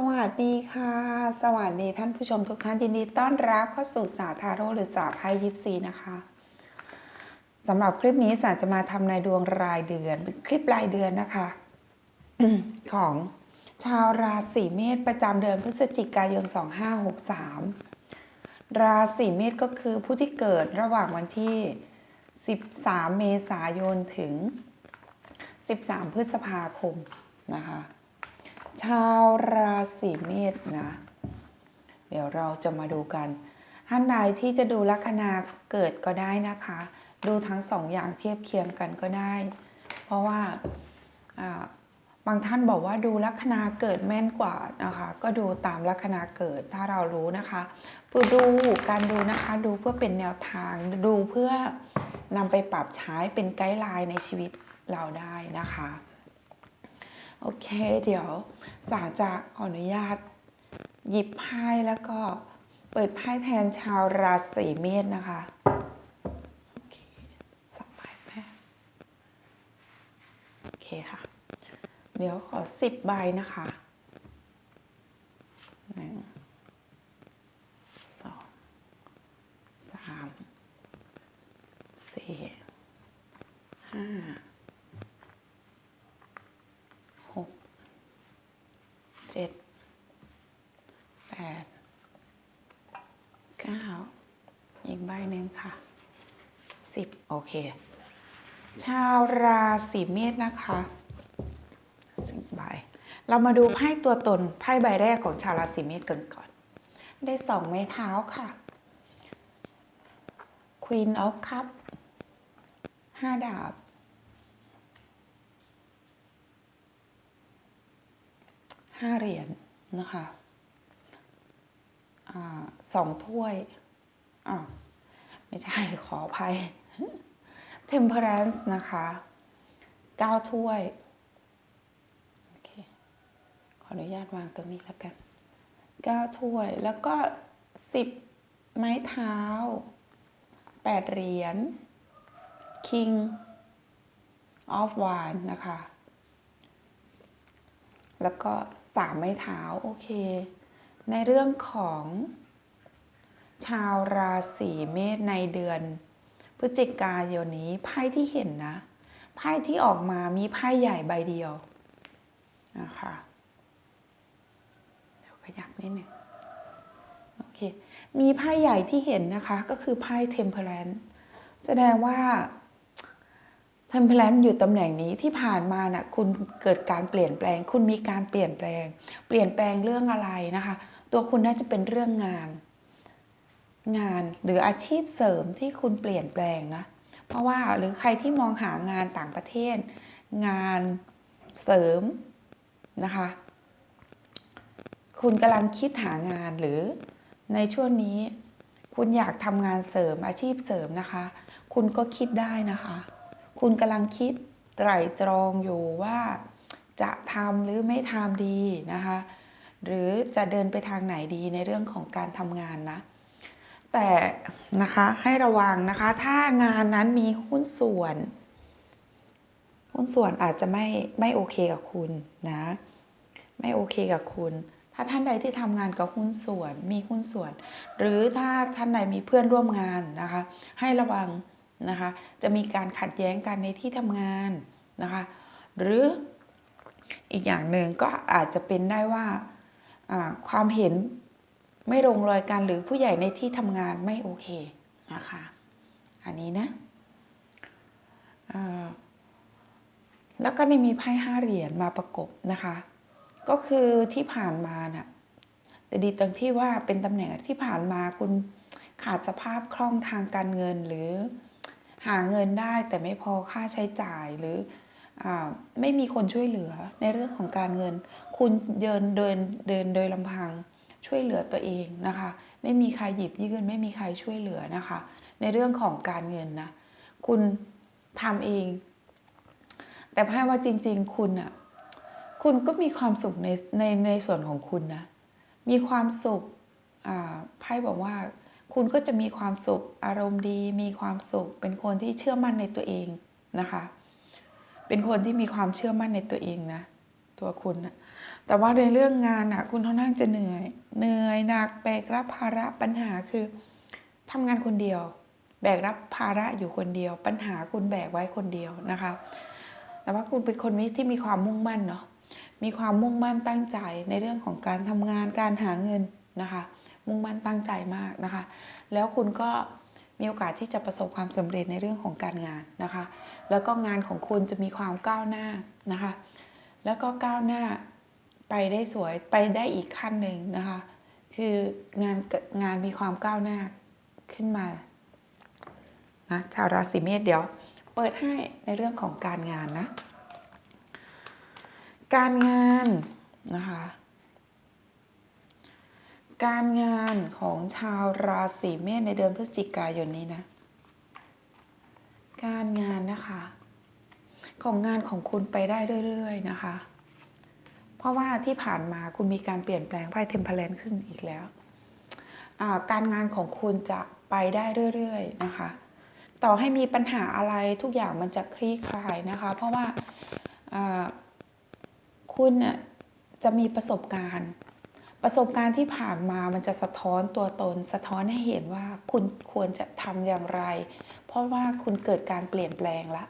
สวัสดีค่ะ สวัสดีท่านผู้ชมทุกท่านยินดีต้อนรับเข้าสู่สาทาโร่หรือสาไพ่ยิปซีนะคะสำหรับคลิปนี้สาจะมาทำในดวงรายเดือนเป็นคลิปรายเดือนนะคะ ของชาวราศีเมษประจำเดือนพฤศจิกายน 2563 ราศีเมษก็คือผู้ที่เกิดระหว่างวันที่ 13 เมษายนถึง 13 พฤษภาคมนะคะ ชาวราศีเมษนะ เดี๋ยวเราจะมาดูกัน ท่านใดที่จะดูลัคนาเกิดก็ได้นะคะ ดูทั้งสองอย่างเทียบเคียงกันก็ได้ เพราะว่าบางท่านบอกว่าดูลัคนาเกิดแม่นกว่านะคะ ก็ดูตามลัคนาเกิดถ้าเรารู้นะคะเพื่อดูการดูนะคะดูเพื่อเป็นแนวทางดูเพื่อนำไปปรับใช้เป็นไกด์ไลน์ในชีวิตเราได้นะคะ โอเค เดี๋ยวสาจะขออนุญาต หยิบไพ่แล้วก็เปิดไพ่แทนชาวราศีเมษนะคะโอเคสองใบแม่โอเคค่ะ เดี๋ยวขอสิบใบนะคะหนึ่งสองสามสี่ห้า หกเจ็ดแปดเก้าอีกใบหนึ่งค่ะสิบโอ เค ชาวราศีเมษนะคะสิบใบเรามาดูไพ่ตัวตนไพ่ใบแรกของชาวราศีเมษกันก่อน ได้สองไม้เท้าค่ะ Queen of Cup ห้าดาบ ห้าเหรียญนะคะอสองถ้วยอ่าไม่ใช่ขออภัย Temperance นะคะเก้าถ้วย โอเค ขออนุญาตวางตรงนี้แล้วกันเก้าถ้วย แล้วก็สิบไม้เท้าแปดเหรียญ King of Wine นะคะ แล้วก็สามไม้เท้า โอเค ในเรื่องของชาวราศีเมษในเดือน พฤศจิกายนนี้ไพ่ที่เห็นนะ ไพ่ที่ออกมามีไพ่ใหญ่ใบเดียวนะคะเดี๋ยวขยับนิดหนึ่งโอเค มีไพ่ใหญ่ที่เห็นนะคะ ก็คือไพ่ Temperance แสดงว่าเทมเพลนอยู่ตำแหน่งนี้ที่ผ่านมานะ่ะคุณเกิดการเปลี่ยนแปลง คุณมีการเปลี่ยนแปลง เปลี่ยนแปลงเรื่องอะไรนะคะ ตัวคุณน่าจะเป็นเรื่องงาน งานหรืออาชีพเสริมที่คุณเปลี่ยนแปลงนะ เพราะว่าหรือใครที่มองหางานต่างประเทศ งานเสริมนะคะ คุณกำลังคิดหางานหรือในช่วงนี้ คุณอยากทำงานเสริมอาชีพเสริมนะคะ คุณก็คิดได้นะคะ คุณกำลังคิดไตร่ตรองอยู่ว่าจะทำหรือไม่ทำดีนะคะ หรือจะเดินไปทางไหนดีในเรื่องของการทำงานนะ แต่นะคะให้ระวังนะคะ ถ้างานนั้นมีหุ้นส่วน หุ้นส่วนอาจจะไม่ไม่โอเคกับคุณนะ ไม่โอเคกับคุณ ถ้าท่านใดที่ทำงานกับหุ้นส่วน มีหุ้นส่วน หรือถ้าท่านใดมีเพื่อนร่วมงานนะคะ ให้ระวังนะคะ จะมีการขัดแย้งกันในที่ทำงานนะคะ หรืออีกอย่างหนึ่งก็อาจจะเป็นได้ว่าความเห็น ไม่ลงรอยกันหรือผู้ใหญ่ในที่ทำงานไม่โอเคนะคะ อันนี้นะแล้วก็ได้มีไพ่ห้าเหรียญมาประกบนะคะ ก็คือที่ผ่านมานะ่ะแต่ดีตรงที่ว่าเป็นตำแหน่งที่ผ่านมาคุณขาดสภาพคล่องทางการเงินหรือหาเงินได้แต่ไม่พอค่าใช้จ่ายหรืออไม่มีคนช่วยเหลือในเรื่องของการเงิน คุณเดินเดินเดินโดยลำพัง ช่วยเหลือตัวเองนะคะ ไม่มีใครหยิบยื่นไม่มีใครช่วยเหลือนะคะ ในเรื่องของการเงินนะคุณทำเอง แต่พ่ว่าจริง ๆ คุณอะคุณก็มีความสุขในในในส่วนของคุณนะมีความสุขไพ่บอกว่าคุณก็จะมีความสุขอารมณ์ดี มีความสุข เป็นคนที่เชื่อมั่นในตัวเองนะคะ เป็นคนที่มีความเชื่อมั่นในตัวเองนะ ตัวคุณนะ แต่ว่าในเรื่องงานอะคุณค่อนข้างจะเหนื่อย เหนื่อยหนักแบกรับภาระปัญหาคือทำงานคนเดียว แบกรับภาระอยู่คนเดียว ปัญหาคุณแบกไว้คนเดียวนะคะ แต่ว่าคุณเป็นคนที่มีความมุ่งมั่นเนาะมีความมุ่งมั่นตั้งใจในเรื่องของการทำงานการหาเงินนะคะ มุ่งมั่นตั้งใจมากนะคะ แล้วคุณก็มีโอกาสที่จะประสบความสำเร็จในเรื่องของการงานนะคะ แล้วก็งานของคุณจะมีความก้าวหน้านะคะ แล้วก็ก้าวหน้า ไปได้สวยไปได้อีกขั้นหนึ่งนะคะ คืองานงานมีความก้าวหน้าขึ้นมานะชาวราศีเมษเดี๋ยว เปิดให้ในเรื่องของการงานนะ การงานนะคะการงานของชาวราศีเมษในเดือนพฤศจิกายนนี้นะ การงานนะคะ ของงานของคุณไปได้เรื่อยๆนะคะ ราะว่าที่ผ่านมาคุณมีการเปลี่ยนแปลงไพ่เทมเพลนขึ้นอีกแล้ว การงานของคุณจะไปได้เรื่อยๆนะคะ ต่อให้มีปัญหาอะไรทุกอย่างมันจะคลี่คลายนะคะ เพราะว่าคุณจะมีประสบการณ์ ประสบการณ์ที่ผ่านมามันจะสะท้อนตัวตน สะท้อนให้เห็นว่าคุณควรจะทำอย่างไร เพราะว่าคุณเกิดการเปลี่ยนแปลงละ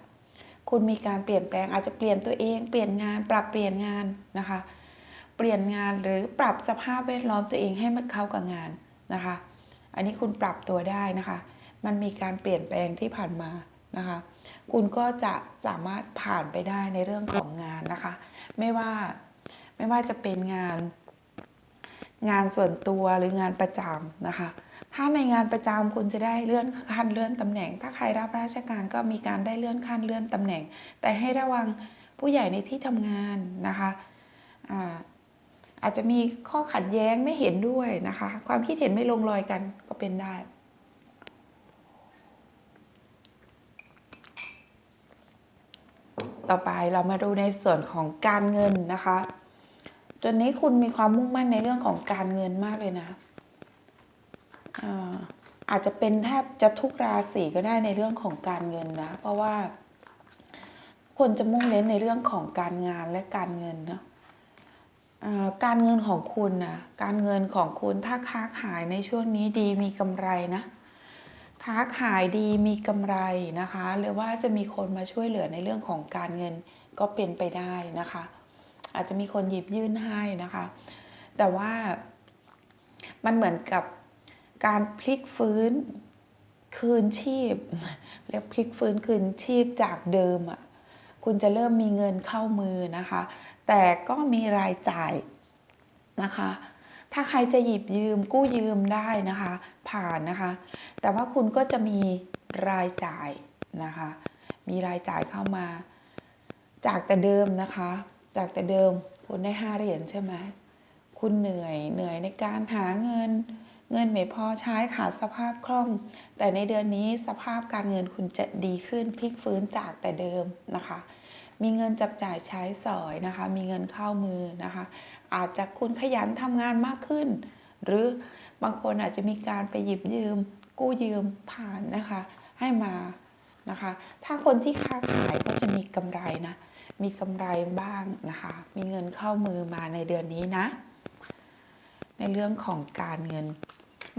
คุณมีการเปลี่ยนแปลงอาจจะเปลี่ยนตัวเอง เปลี่ยนงาน ปรับเปลี่ยนงานนะคะ เปลี่ยนงานหรือปรับสภาพแวดล้อมตัวเองให้มันเข้ากับงานนะคะ อันนี้คุณปรับตัวได้นะคะ มันมีการเปลี่ยนแปลงที่ผ่านมานะคะ คุณก็จะสามารถผ่านไปได้ในเรื่องของงานนะคะ ไม่ว่าไม่ว่าจะเป็นงาน งานส่วนตัวหรืองานประจำนะคะ ถ้าในงานประจำคุณจะได้เลื่อนขั้นเลื่อนตำแหน่ง ถ้าใครรับราชการก็มีการได้เลื่อนขั้นเลื่อนตำแหน่ง แต่ให้ระวังผู้ใหญ่ในที่ทำงานนะคะอาอาจจะมีข้อขัดแย้งไม่เห็นด้วยนะคะ ความคิดเห็นไม่ลงรอยกันก็เป็นได้ต่อไปเรามาดูในส่วนของการเงินนะคะจนนี้คุณมีความมุ่งมั่นในเรื่องของการเงินมากเลยนะ อาจจะเป็นแทบจะทุกราศีก็ได้ในเรื่องของการเงินนะ เพราะว่าควรจะมุ่งเน้นในเรื่องของการงานและการเงินนะการเงินของคุณนะการเงินของคุณถ้าค้าขายในช่วงนี้ดีมีกำไรนะ ค้าขายดีมีกำไรนะคะ หรือว่าจะมีคนมาช่วยเหลือในเรื่องของการเงินก็เป็นไปได้นะคะ อาจจะมีคนหยิบยื่นให้นะคะ แต่ว่ามันเหมือนกับ การพลิกฟื้นคืนชีพเรียกพลิกฟื้นคืนชีพจากเดิมอะคุณจะเริ่มมีเงินเข้ามือนะคะ แต่ก็มีรายจ่ายนะคะ ถ้าใครจะหยิบยืมกู้ยืมได้นะคะ ผ่านนะคะ แต่ว่าคุณก็จะมีรายจ่ายนะคะ มีรายจ่ายเข้ามา จากแต่เดิมนะคะ จากแต่เดิมคุณได้ห้าเหรียญใช่ไหมคุณเหนื่อยเหนื่อยในการหาเงิน เงินไม่พอใช้ขาดสภาพคล่อง แต่ในเดือนนี้สภาพการเงินคุณจะดีขึ้นพลิกฟื้นจากแต่เดิมนะคะ มีเงินจับจ่ายใช้สอยนะคะ มีเงินเข้ามือนะคะ อาจจะคุณขยันทำงานมากขึ้น หรือบางคนอาจจะมีการไปหยิบยืม กู้ยืมผ่านนะคะ ให้มานะคะ ถ้าคนที่ค้าขายก็จะมีกำไรนะ มีกำไรบ้างนะคะ มีเงินเข้ามือมาในเดือนนี้นะ ในเรื่องของการเงิน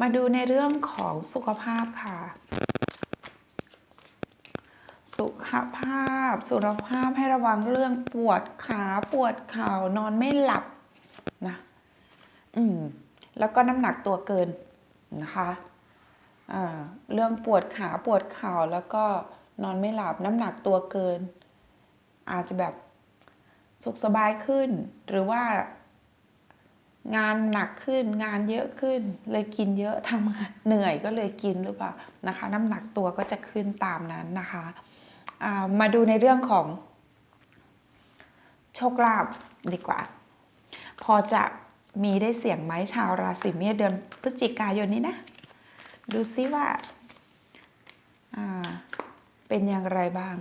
มาดูในเรื่องของสุขภาพค่ะ สุขภาพ สุขภาพให้ระวังเรื่องปวดขาปวดเข่านอนไม่หลับนะ อืม แล้วก็น้ำหนักตัวเกินนะคะอ่าเรื่องปวดขาปวดเข่าแล้วก็นอนไม่หลับน้ำหนักตัวเกิน อาจจะแบบสุขสบายขึ้น หรือว่า งานหนักขึ้นงานเยอะขึ้น เลยกินเยอะทำงานเหนื่อยก็เลยกินหรือเปล่านะคะ น้ำหนักตัวก็จะขึ้นตามนั้นนะคะมาดูในเรื่องของ โชคลาภดีกว่า พอจะมีได้เสียงไหมชาวราศีเมษเดือนพฤศจิกายนนี้นะ ดูซิว่าเป็นอย่างไรบ้าง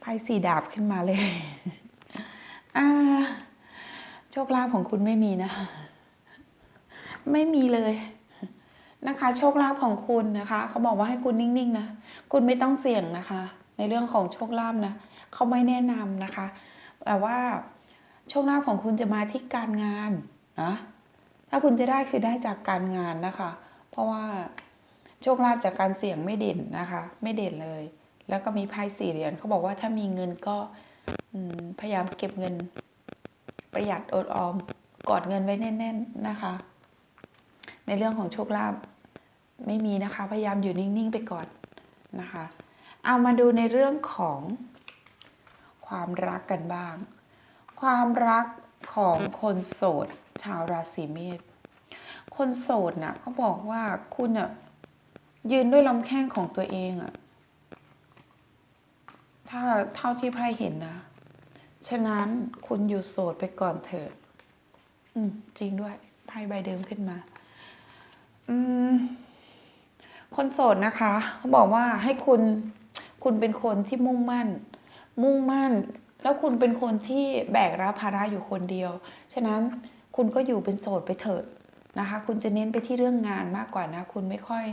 ไพ่สีดาบขึ้นมาเลย อ่า โชคลาภของคุณไม่มีนะ ไม่มีเลยนะคะ โชคลาภของคุณนะคะ เขาบอกว่าให้คุณนิ่งๆนะ คุณไม่ต้องเสี่ยงนะคะ ในเรื่องของโชคลาภนะเขาไม่แนะนำนะคะ แต่ว่าโชคลาภของคุณจะมาที่การงานนะถ้าคุณจะได้คือได้จากการงานนะคะ เพราะว่าโชคลาภจากการเสี่ยงไม่เด่นนะคะ ไม่เด่นเลย แล้วก็มีไพ่สี่เหรียญเขาบอกว่าถ้ามีเงินก็ พยายามเก็บเงิน ประหยัดอดออมกอดเงินไว้แน่น ๆนะคะ ในเรื่องของโชคลาภไม่มีนะคะ พยายามอยู่นิ่งๆไปก่อนนะคะ เอามาดูในเรื่องของความรักกันบ้าง ความรักของคนโสด ชาวราศีเมษคนโสดน่ะเขาบอกว่าคุณอะยืนด้วยลำแข้งของตัวเองอะถ้าเท่าที่ไพ่เห็นนะ ฉะนั้นคุณอยู่โสดไปก่อนเถอะ อืม จริงด้วยไพ่ใบเดิมขึ้นมา อืม คนโสดนะคะเขาบอกว่าให้คุณคุณเป็นคนที่มุ่งมั่น มุ่งมั่น แล้วคุณเป็นคนที่แบกรับภาระอยู่คนเดียว ฉะนั้นคุณก็อยู่เป็นโสดไปเถิดนะคะ คุณจะเน้นไปที่เรื่องงานมากกว่านะ คุณไม่ค่อย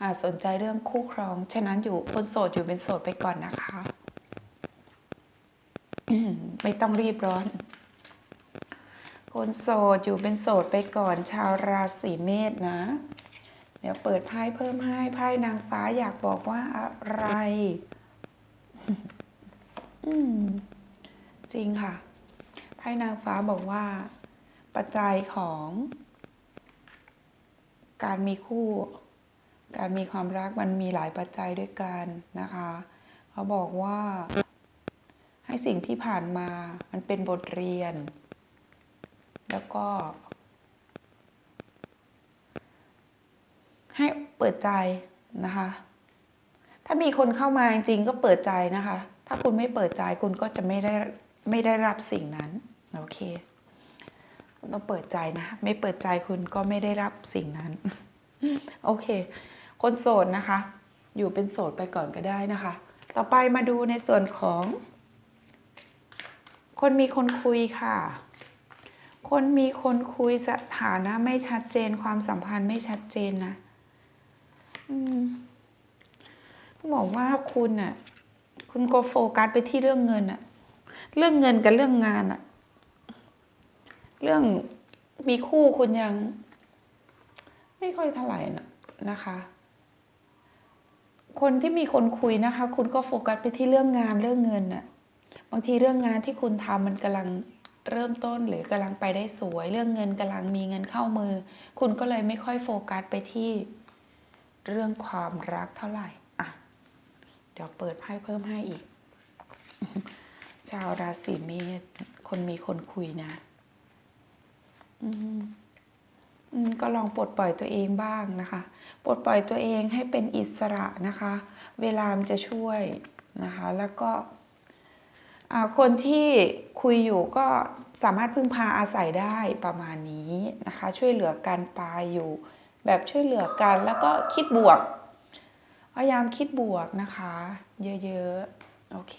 อสนใจเรื่องคู่ครอง ฉะนั้นอยู่คนโสดอยู่เป็นโสดไปก่อนนะคะ ไม่ต้องรีบร้อน คนโสดอยู่เป็นโสดไปก่อนชาวราศีเมษนะ เดี๋ยวเปิดไพ่เพิ่มให้ไพ่นางฟ้าอยากบอกว่าอะไร อืม จริงค่ะ ไพ่นางฟ้าบอกว่า ปัจจัยของ การมีคู่ การมีความรักมันมีหลายปัจจัยด้วยกันนะคะ เขาบอกว่า ให้สิ่งที่ผ่านมามันเป็นบทเรียน แล้วก็ ให้เปิดใจนะคะ ถ้ามีคนเข้ามาจริงๆก็เปิดใจนะคะ ถ้าคุณไม่เปิดใจคุณก็จะไม่ได้ไม่ได้รับสิ่งนั้น โอเคต้องเปิดใจนะ ไม่เปิดใจคุณก็ไม่ได้รับสิ่งนั้น โอเค คนโสดนะคะ อยู่เป็นโสดไปก่อนก็ได้นะคะ ต่อไปมาดูในส่วนของ คนมีคนคุยค่ะ คนมีคนคุยสถานะไม่ชัดเจนความสัมพันธ์ไม่ชัดเจนนะอืมบอกว่าคุณน่ะ คุณก็โฟกัสไปที่เรื่องเงินอะเรื่องเงินกับเรื่องงานอะเรื่องมีคู่คุณยัง ไม่ค่อยเท่าไหร่นะนะคะ คนที่มีคนคุยนะคะ คุณก็โฟกัสไปที่เรื่องงานเรื่องเงินน่ะ บางทีเรื่องงานที่คุณทำมันกำลังเริ่มต้นหรือกำลังไปได้สวย เรื่องเงินกำลังมีเงินเข้ามือ คุณก็เลยไม่ค่อยโฟกัสไปที่เรื่องความรักเท่าไหร่อะเดี๋ยวเปิดไพ่เพิ่มให้อีก ชาวราศีเมษคนมีคนคุยนะ อืมก็ลองปลดปล่อยตัวเองบ้างนะคะ ปลดปล่อยตัวเองให้เป็นอิสระนะคะ เวลามันจะช่วยนะคะ แล้วก็ คนที่คุยอยู่ก็สามารถพึ่งพาอาศัยได้ประมาณนี้นะคะ ช่วยเหลือกันไปอยู่ แบบช่วยเหลือกันแล้วก็คิดบวก พยายามคิดบวกนะคะ เยอะๆ โอเค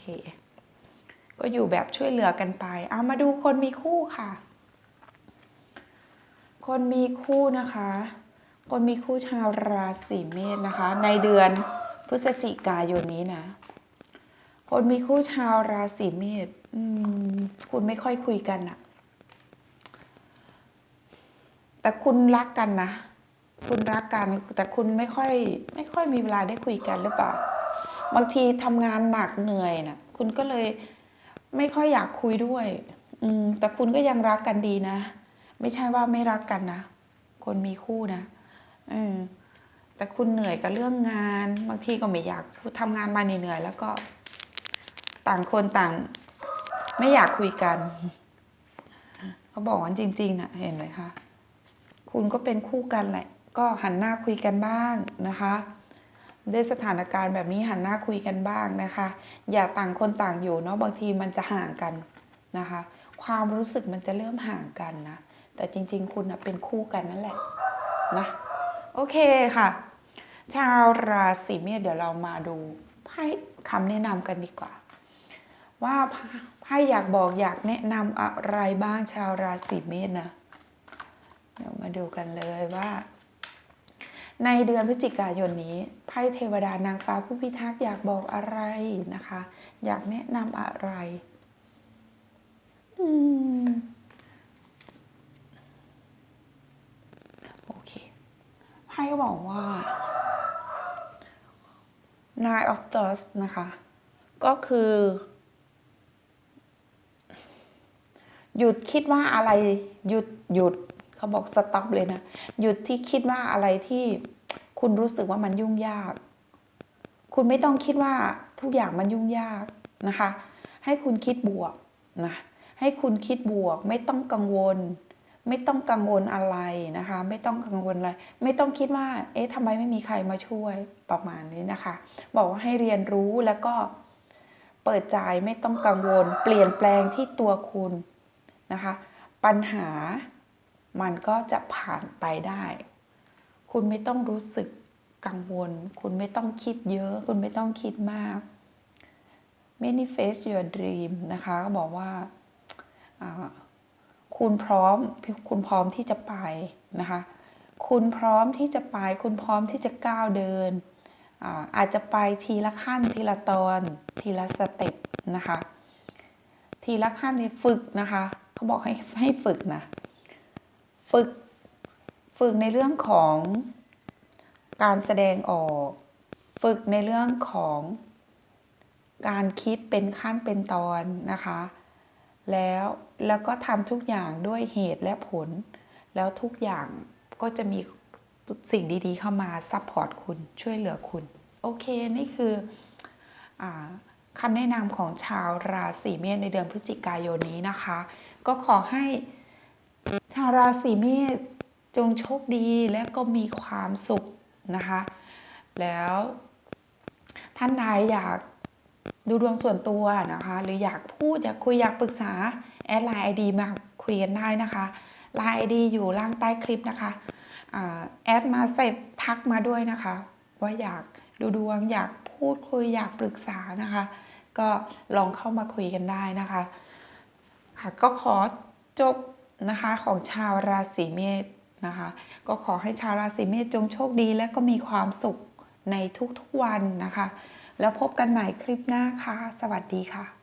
ก็อยู่แบบช่วยเหลือกันไป เอามาดูคนมีคู่ค่ะ คนมีคู่นะคะ คนมีคู่ชาวราศีเมษนะคะ ในเดือนพฤศจิกายนนี้นะ คนมีคู่ชาวราศีเมษคุณไม่ค่อยคุยกันอะแต่คุณรักกันนะ คุณรักกันแต่คุณไม่ค่อย ไม่ค่อยมีเวลาได้คุยกันหรือเปล่า บางทีทำงานหนักเหนื่อยนะคุณก็เลยไม่ค่อยอยากคุยด้วย อืม แต่คุณก็ยังรักกันดีนะ ไม่ใช่ว่าไม่รักกันนะ คนมีคู่นะอืมแต่คุณเหนื่อยกับเรื่องงาน บางทีก็ไม่อยากทำงานมาเหนื่อยแล้วก็ ต่างคนต่าง ไม่อยากคุยกันเขาบอกว่าจริงๆนะเห็นไหมคะคุณก็เป็นคู่กันแหละ ก็หันหน้าคุยกันบ้างนะคะด้วยสถานการณ์แบบนี้หันหน้าคุยกันบ้างนะคะ อย่าต่างคนต่างอยู่เนาะบางทีมันจะห่างกันนะคะ ความรู้สึกมันจะเริ่มห่างกันนะแต่จริง ๆ คุณนะเป็นคู่กันนั่นแหละนะโอเคค่ะ ชาวราศีเมษเดี๋ยวเรามาดูไพ่คำแนะนำกันดีกว่า ว่าไพ่อยากบอกอยากแนะนำอะไรบ้างชาวราศีเมษนะเดี๋ยวมาดูกันเลยว่า ในเดือนพฤศจิกายนนี้ไพ่เทวดานางฟ้าผู้พิทักษ์อยากบอกอะไรนะคะ อยากแนะนำอะไรอืมโอเคไพ่ก็บอกว่า Nine of d u s นะคะ ก็คือ หยุดคิดว่าอะไรหยุดหยุดเขาบอกสต็อปเลยนะ หยุดที่คิดว่าอะไรที่คุณรู้สึกว่ามันยุ่งยาก คุณไม่ต้องคิดว่าทุกอย่างมันยุ่งยากนะคะ ให้คุณคิดบวกนะให้คุณคิดบวกไม่ต้องกังวล ไม่ต้องกังวลอะไรนะคะ ไม่ต้องกังวลอะไร ไม่ต้องคิดว่า เอ๊ะทำไมไม่มีใครมาช่วยประมาณนี้นะคะ บอกว่าให้เรียนรู้แล้วก็เปิดใจไม่ต้องกังวล เปลี่ยนแปลงที่ตัวคุณ นะคะ ปัญหามันก็จะผ่านไปได้ คุณไม่ต้องรู้สึกกังวล คุณไม่ต้องคิดเยอะ คุณไม่ต้องคิดมาก manifest your dream นะคะก็บอกว่าคุณพร้อมคุณพร้อมที่จะไปนะคะ คุณพร้อมที่จะไป คุณพร้อมที่จะก้าวเดินอาอาจจะไปทีละขั้นทีละตอน ทีละสเต็ปนะคะ ทีละขั้นที่ฝึกนะคะ เขาบอกให้ให้ฝึกนะ ฝึกฝึกในเรื่องของการแสดงออก ฝึกในเรื่องของการคิดเป็นขั้นเป็นตอนนะคะ แล้วแล้วก็ทำทุกอย่างด้วยเหตุและผล แล้วทุกอย่างก็จะมีสิ่งดีๆ เข้ามาซัพพอร์ตคุณช่วยเหลือคุณ โอเค นี่คืออคำแนะนำของชาวราศีเมษในเดือนพฤศจิกายนนี้นะคะ ก็ขอให้ชาวราศีเมษจงโชคดีและก็มีความสุขนะคะ แล้วท่านใดอยากดูดวงส่วนตัวนะคะ หรืออยากพูดอยากคุยอยากปรึกษา แอดไลน์ไอดีมาคุยกันได้นะคะไลน์ไอดีอยู่ล่างใต้คลิปนะคะแอดมาเสร็จทักมาด้วยนะคะ ว่าอยากดูดวงอยากพูดคุยอยากปรึกษานะคะ ก็ลองเข้ามาคุยกันได้นะคะ ค่ะก็ขอจบนะคะของชาวราศีเมษนะคะ ก็ขอให้ชาวราศีเมษจงโชคดี และก็มีความสุขในทุกๆวันนะคะ แล้วพบกันใหม่คลิปหน้าค่ะ สวัสดีค่ะ